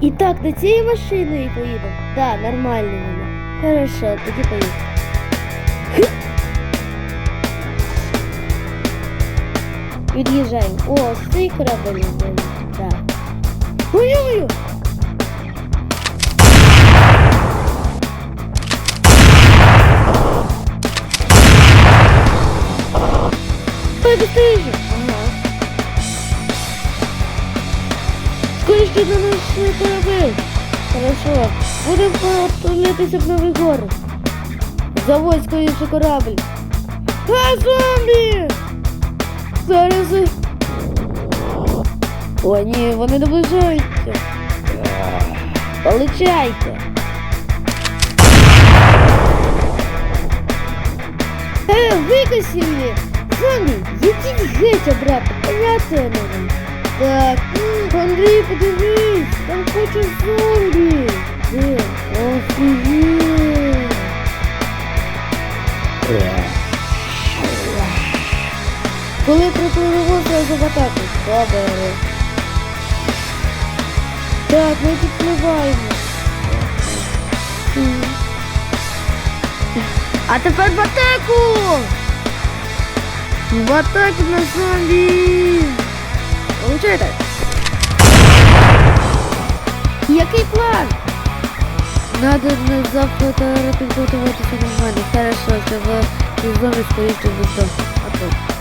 І так, до цієї машини і поїдемо. Да, нормально вона. Хорошо, тоді поїдемо. Від'їжджаємо. О, цей корабель. Так. Ой-ой-ой! Ой, быстрее же! Ага. Скоріше на наш корабель. Хорошо. Будемо отправлятися в Новий город. Заводь скоріше корабль. А, зомбі! Зараз. і- О, ні, вони наближаються. Получайте. Е, викосили! Зомбі, йдіть геть обратно, понятно нам. Так, м, Андрій, подивись, там куча зомбі. Де? Офігеть. Коли припливемо, зразу в атаку. Добре. Так, ми підпливаємо. М. А тепер в атаку! В атаку на зомбі! Получайте! Який план? Надо не завтра підготуватися нормально. Хорошо, щоб зомбі скоріше вийшов. А то.